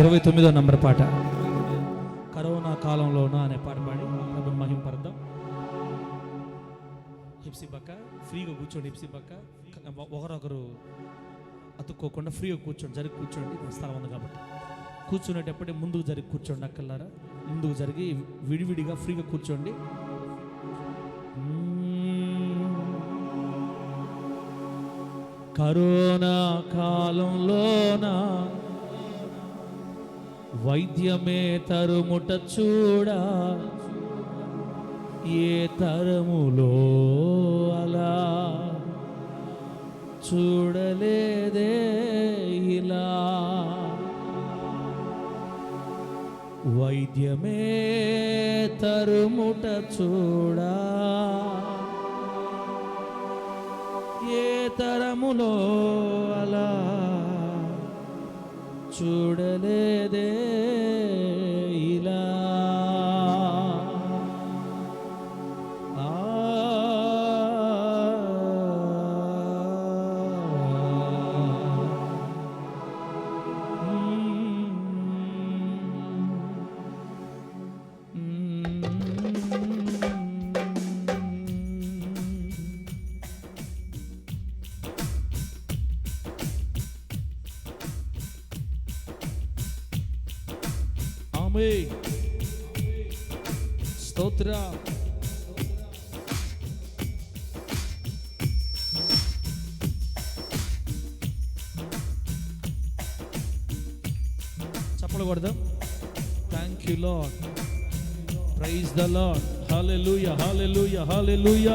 ఇరవై తొమ్మిదో నంబర్ పాట. కరోనా కాలంలోన అనే పాట పాడి ప్రభు మహింపరదాం హిప్సీ పక్క ఫ్రీగా కూర్చోండి హిప్సీ పక్క. ఒకరొకరు అతుక్కోకుండా ఫ్రీగా కూర్చోండి జరిగి కూర్చోండి. స్థలం ఉంది కాబట్టి. కూర్చునేటప్పుడే ముందుకు జరిగి కూర్చోండి అక్కలారా ముందుకు జరిగి విడివిడిగా ఫ్రీగా కూర్చోండి. కరోనా కాలంలోనా వైద్యమే తరుముట చూడ? ఏ తరములో అలా చూడలేదే ఇలా? వైద్యమే తరుముట చూడా? ఏ తరములో అలా చూడలేదే. ఆమె స్తోత్ర చప్పలు కొడదాం thank you lord praise the lord hallelujah hallelujah hallelujah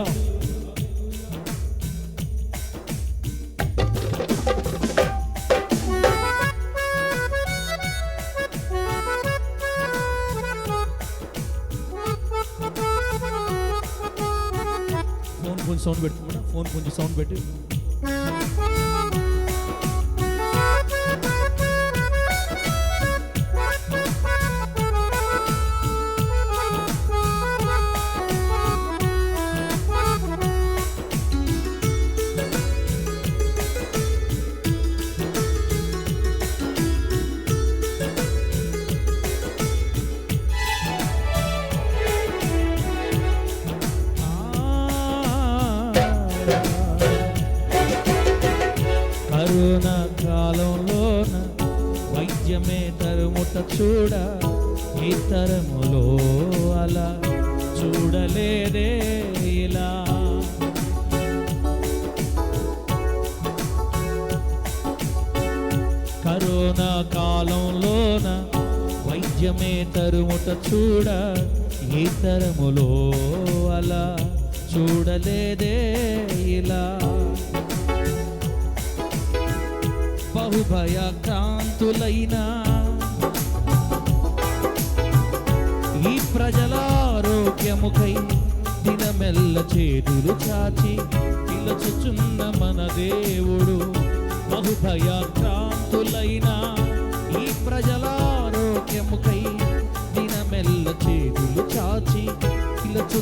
sound పెట్టుకున్నా ఫోన్ కొంచెం సౌండ్ పెట్టి. రాజ్యమే తరుముట చూడ ఈ తరములో అలా చూడలేదే ఇలా. బహుభయాక్రాంతులైన ఈ ప్రజల ఆరోగ్యముకై దినమెల్ల చేతులు చాచి పిలచుచున్న మన దేవుడు బహుభయాక్రాంతులైన ఈ ప్రజల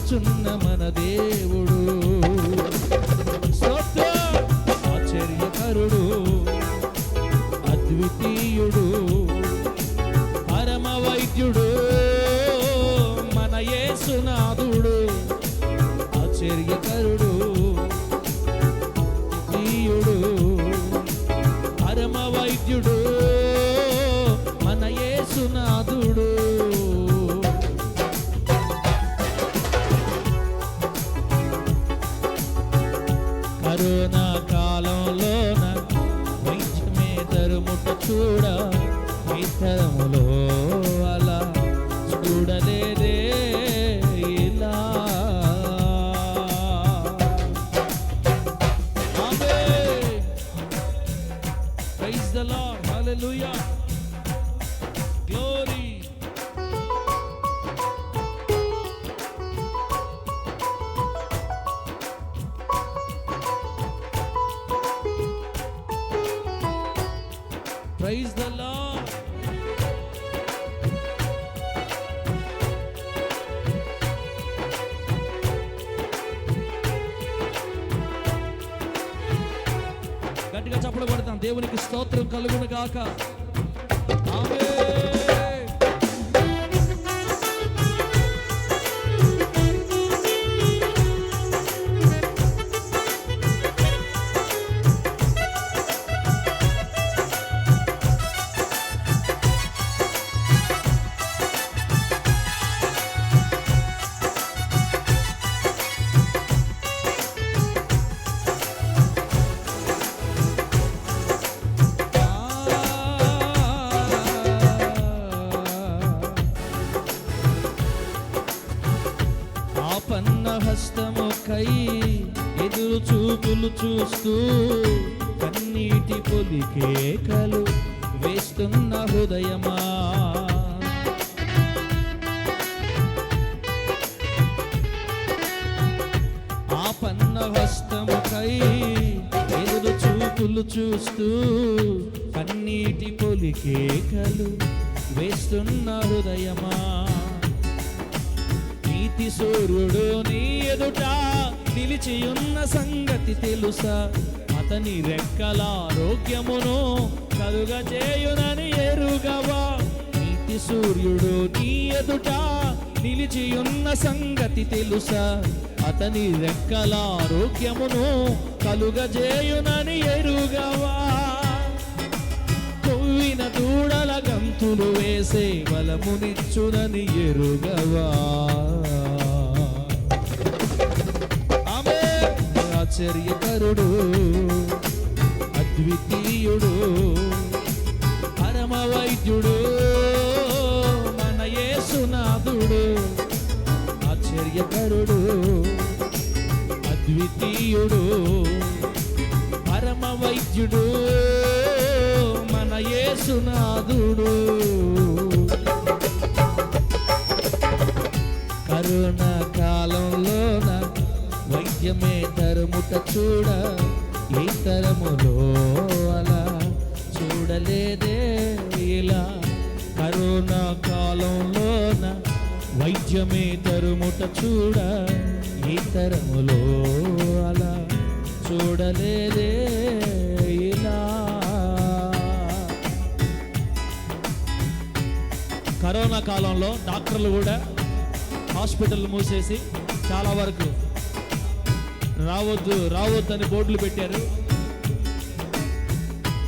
పిలుచుచున్న మన దేవుడు. ప్రైజ్ ద లార్డ్ గట్టిగా చప్పుడు పడతాం దేవునికి స్తోత్రం కలుగును గాక. ఎదురు చూపులు చూస్తూ కన్నీటి పొలికేకలు వేస్తున్న హృదయమా? ఆపన్న హస్తముకై ఎదురు చూపులు చూస్తూ కన్నీటి పొలికేకలు వేస్తున్న హృదయమా? నీతి సూర్యుడు నీ ఎదుట నిలిచియున్న సంగతి తెలుసా? అతని రెక్కల ఆరోగ్యమును కలుగజేయునని ఎరుగవా? నీతి సూర్యుడు నీ ఎదుట నిలిచియున్న సంగతి తెలుసా? అతని రెక్కల ఆరోగ్యమును కలుగజేయునని ఎరుగవా? కొవ్విన దూడల గంతులు వేసే బలమునిచ్చునని ఎరుగవా? ఆశ్చర్యకరుడు అద్వితీయుడు పరమ వైద్యుడు మన యేసునాథుడు ఆశ్చర్యకరుడు అద్వితీయుడు పరమ వైద్యుడు మన యేసునాథుడు కరుణ కాలం వైద్యమే తరుముట చూడ ఈ తరములో అలా చూడలేదే ఇలా. కరోనా కాలంలోన వైద్యమే తరుముట చూడ ఈ తరములో అలా చూడలేదే ఇలా. కరోనా కాలంలో డాక్టర్లు కూడా హాస్పిటల్ మూసేసి చాలా వరకు రావద్దు రావద్దు అని బోర్డులు పెట్టారు.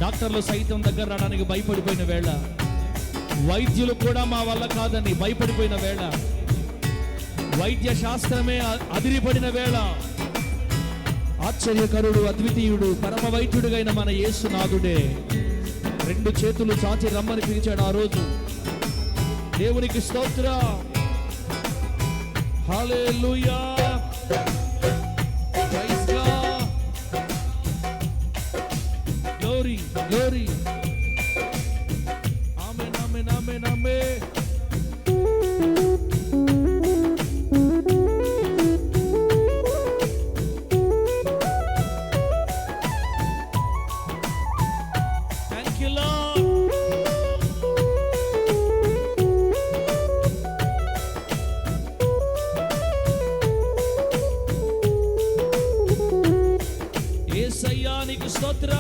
డాక్టర్లు సైతం దగ్గర రావడానికి భయపడిపోయిన వేళ. వైద్యులు కూడా మా వల్ల కాదని భయపడిపోయిన వేళ. వైద్య శాస్త్రమే అదిరిపడిన వేళ. ఆశ్చర్యకరుడు అద్వితీయుడు పరమ వైద్యుడుగైన మన యేసునాథుడే రెండు చేతులు చాచి రమ్మని పిలిచాడు ఆ రోజు. దేవునికి స్తోత్ర. లూయా నీకు స్తోత్ర.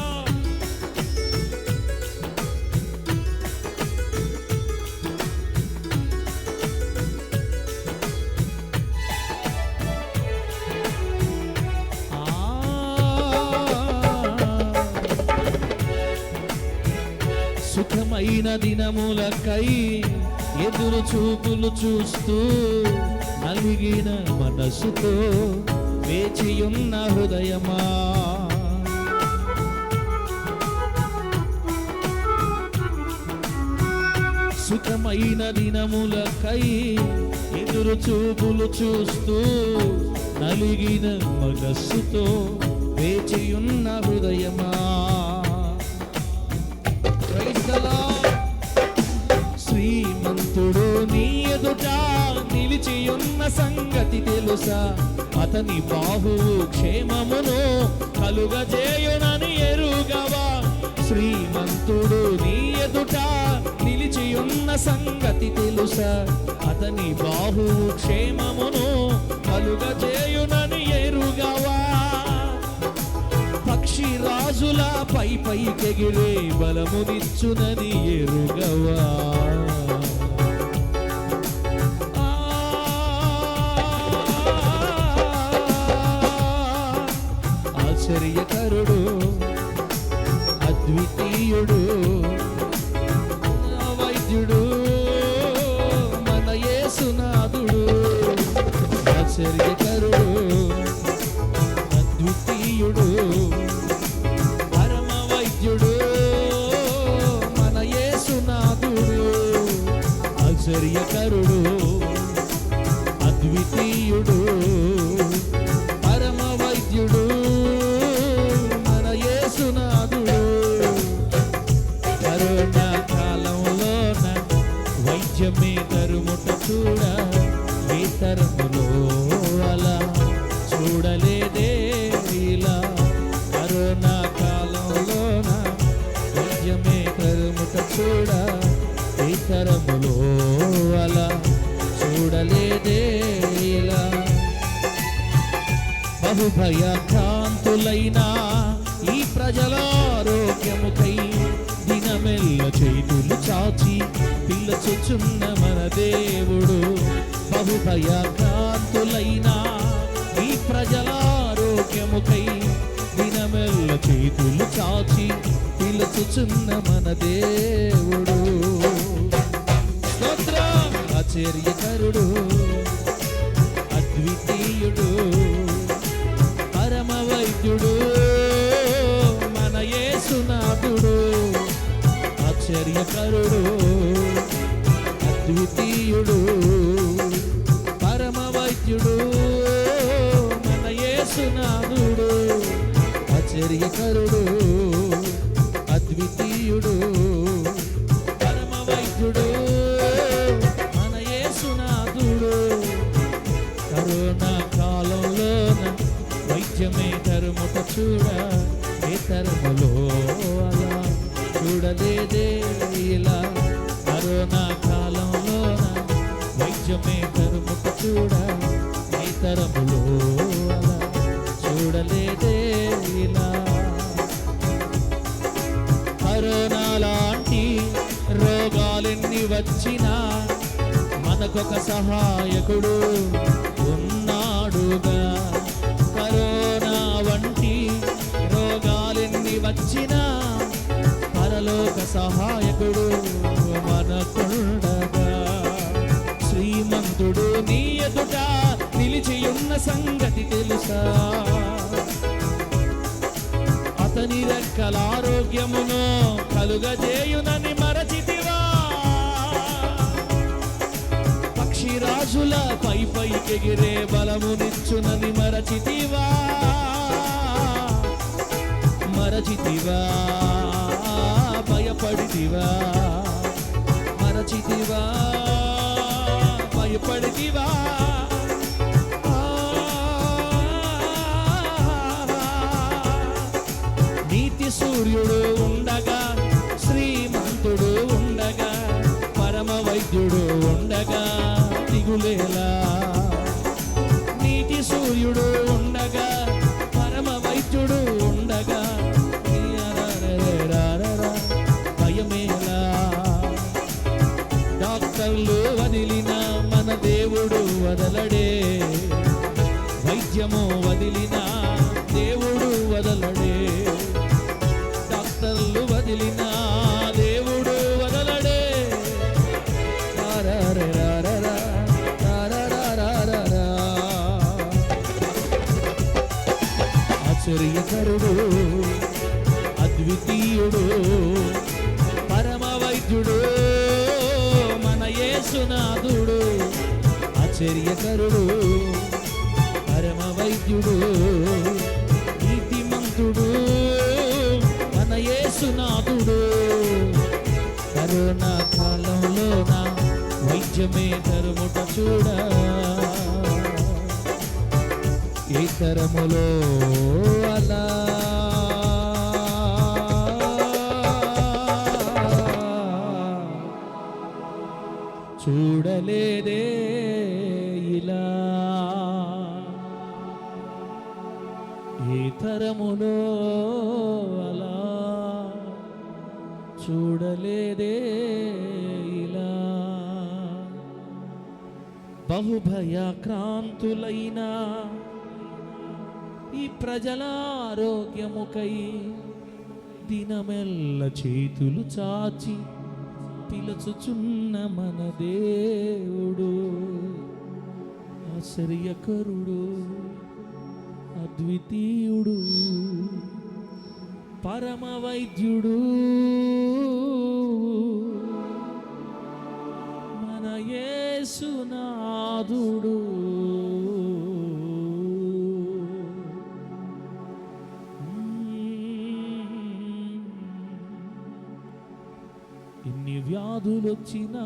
సుఖమైన దినములకై ఎదురు చూపులు చూస్తూ నలిగిన మనసుతో వేచియున్న హృదయమా? సుఖమైన దినములకై ఎదురు చూపులు చూస్తూ నలిగిన మనస్సుతో వేచియున్న హృదయమా? శ్రీమంతుడు నీ ఎదుటా నిలిచియున్న సంగతి తెలుసా? అతని బాహువు క్షేమమును కలుగజేయునని ఎరుగవా? శ్రీమంతుడు నీ ఎదుట నిలిచియున్న సంగతి తెలుసా? అతని బాహువు క్షేమమును కలుగజేయునని ఎరుగవా? పక్షి రాజుల పై పైకెగిరే బలమునిచ్చునని ఎరుగవా? ఆశ్చర్యకరుడు అద్వితీయుడు. బహుభయకాంతులైన ఈ ప్రజల ఆరోగ్యముకై దినమెల్ల చేతులు చాచి పిల్లచుచున్న మన దేవుడు. బహుభయకాంతులైన ఈ ప్రజల ఆరోగ్యముకై దినమెల్ల చేతులు చాచి పిలుచుచున్న మన దేవుడు. స్తోత్రం ఆశ్చర్యకరుడు. ఆశ్చర్యకరుడు అద్వితీయుడు పరమవైద్యుడు మన యేసునాథుడు ఆశ్చర్యకరుడు అద్వితీయుడు పరమవైద్యుడు మన యేసునాథుడు కరోనా కాలంలోన వైద్యమే ధర్మత చూడ ఏ తరములో చూడలేదే ఇలా కరోనా కాలంలో వైద్యమే తరుముట చూడ ఏ తరములో అలా చూడలేదే ఇలా కరోనా లాంటి రోగాలెన్ని వచ్చినా మనకొక సహాయకుడు ఉన్నాడుగా. కరోనా వంటి రోగాలెన్ని వచ్చినా పరలోక సహాయకుడు మనకుండగా శ్రీమంతుడు నీ ఎదుట నిలిచియున్న సంగతి తెలుసా? అతని రెక్కల ఆరోగ్యమును కలుగజేయునని మరచితివా? పక్షిరాజుల పై పైకెగిరే బలమునిచ్చునని మరచితివా? మరచితివా? మరచితివా మరచితివా భయపడితివా. నీతి సూర్యుడు ఉండగా శ్రీమంతుడు ఉండగా పరమ వైద్యుడు ఉండగా దిగులేలా. నీటి సూర్యుడు ఉండగా వైద్యుడు పరమ వైద్యుడు మన యేసునాథుడు ఆశ్చర్యకరుడు పరమ వైద్యుడు నీతిమంతుడు మన యేసునాథుడు. కరోనా కాలంలో నా వైద్యమే తరుముట చూడ. ఈ తరములో చూడలేదే ఇలా. ఏ తరములో అలా చూడలేదే ఇలా. బహుభయాక్రాంతులైన ఈ ప్రజల ఆరోగ్యముకై దినమెల్ల చేతులు చాచి పిలుచుచున్న మన దేవుడు ఆశ్చర్యకరుడు అద్వితీయుడు పరమ వైద్యుడు మన యేసునాథుడు. ఇన్ని వ్యాధులొచ్చినా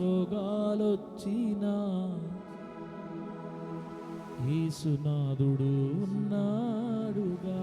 రోగాలొచ్చినా యేసునాథుడు ఉన్నాడుగా.